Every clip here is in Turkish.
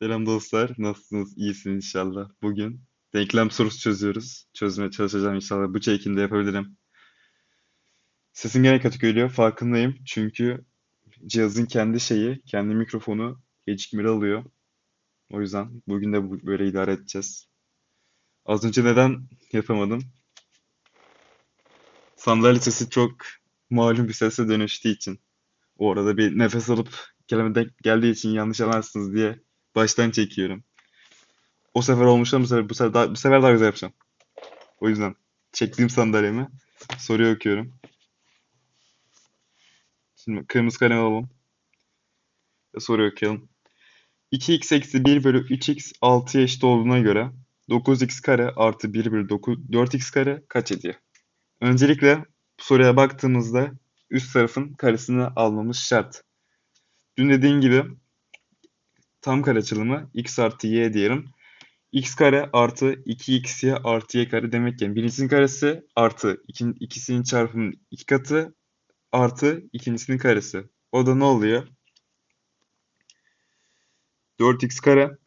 Selam dostlar. Nasılsınız? İyisiniz inşallah. Bugün denklem sorusu çözüyoruz. Çözmeye çalışacağım inşallah. Bu çekimde yapabilirim. Sesim gene kötü geliyor. Farkındayım. Çünkü cihazın kendi şeyi, kendi mikrofonu gecikmeli alıyor. O yüzden bugün de böyle idare edeceğiz. Az önce neden yapamadım? Sandalye sesi çok malum bir sese dönüştüğü için. O arada bir nefes alıp kelime denk geldiği için yanlış anlarsınız diye baştan çekiyorum. O sefer olmuş ama bu sefer, bu sefer daha, bu sefer daha güzel yapacağım. O yüzden çektiğim sandalyemi soruyu okuyorum. Şimdi kırmızı kalem alalım. Soruyu okuyalım. 2x eksi 1 bölü 3x 6'ya eşit olduğuna göre 9x kare artı 1 bölü 9, 4x kare kaç ediyor? Öncelikle soruya baktığımızda üst tarafın karesini almamız şart. Dün dediğim gibi tam kare açılımı x artı y diyelim. x kare artı 2xy artı y kare demek yani birincisinin karesi artı ikin, ikisinin çarpımının iki katı artı ikincisinin karesi. O da ne oluyor? 4x kare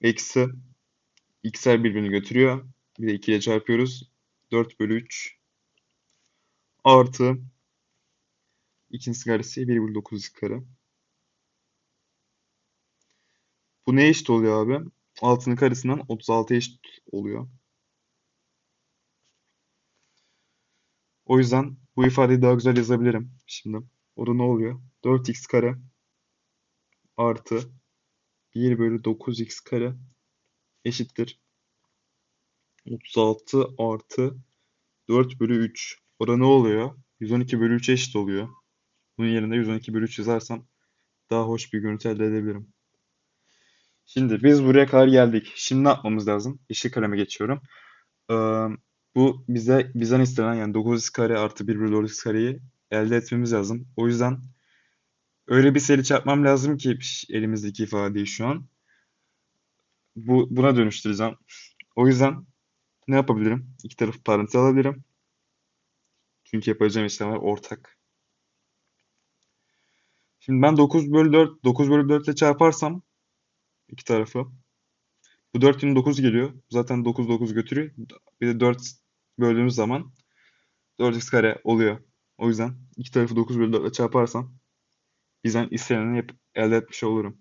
eksi x'ler birbirini götürüyor. Bir de 2 ile çarpıyoruz. 4 bölü 3 artı ikincisi karesi 1 bölü 9x kare. Bu neye eşit oluyor abi? 6'nın karesinden 36'ya eşit oluyor. O yüzden bu ifadeyi daha güzel yazabilirim şimdi. O da ne oluyor? 4x kare artı 1 bölü 9x kare eşittir. 36 artı 4 bölü 3. O da ne oluyor? 112 bölü 3 eşit oluyor. Bunun yerine 112 bölü 3 yazarsam daha hoş bir görüntü elde edebilirim. Şimdi biz buraya kadar geldik. Şimdi ne yapmamız lazım? Yeşil kaleme geçiyorum. Ee, bu bize bizden istenen yani 9x kare artı 1 bölü 4x kareyi elde etmemiz lazım. O yüzden öyle bir seri çarpmam lazım ki elimizdeki ifadeyi şu an. Bu, buna dönüştüreceğim. O yüzden ne yapabilirim? İki tarafı parantez alabilirim. Çünkü yapacağım işlemler ortak. Şimdi ben 9 bölü 4, 9 bölü 4 ile çarparsam iki tarafı. Bu 4 yine 9 geliyor. Zaten 9 9 götürüyor. Bir de 4 böldüğümüz zaman 4x kare oluyor. O yüzden iki tarafı 9 bölü 4 ile çarparsam bizden isteneni yap elde etmiş olurum.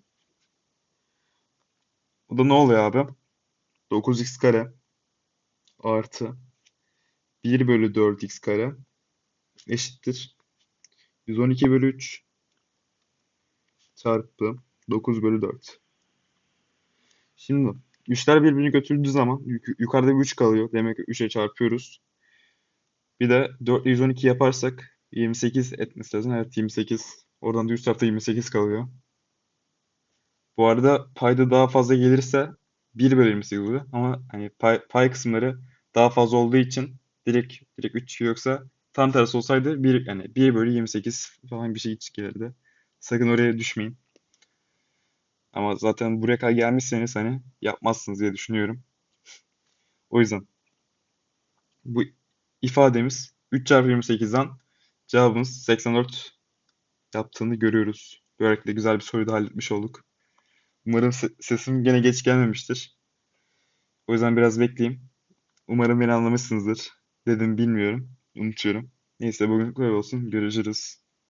Bu da ne oluyor abi? 9x kare artı 1 bölü 4x kare eşittir. 112 bölü 3 çarpı 9 bölü 4. Şimdi 3'ler birbirini götürdüğü zaman yuk- yukarıda bir 3 kalıyor. Demek ki 3'e çarpıyoruz. Bir de 4 ile 112 yaparsak 28 etmesi lazım. Evet 28. Oradan da üst tarafta 28 kalıyor. Bu arada payda daha fazla gelirse 1 bölü 28 oluyor. Ama hani pay, pay kısımları daha fazla olduğu için direkt direkt 3 yoksa tam tersi olsaydı 1 yani 1 bölü 28 falan bir şey gelirdi. Sakın oraya düşmeyin. Ama zaten buraya kadar gelmişseniz hani yapmazsınız diye düşünüyorum. O yüzden bu ifademiz 3 çarpı 28'den cevabımız 84 yaptığını görüyoruz. Böylelikle güzel bir soruyu da halletmiş olduk. Umarım se- sesim gene geç gelmemiştir. O yüzden biraz bekleyeyim. Umarım beni anlamışsınızdır. Dedim bilmiyorum. Unutuyorum. Neyse bugünlük böyle olsun. Görüşürüz.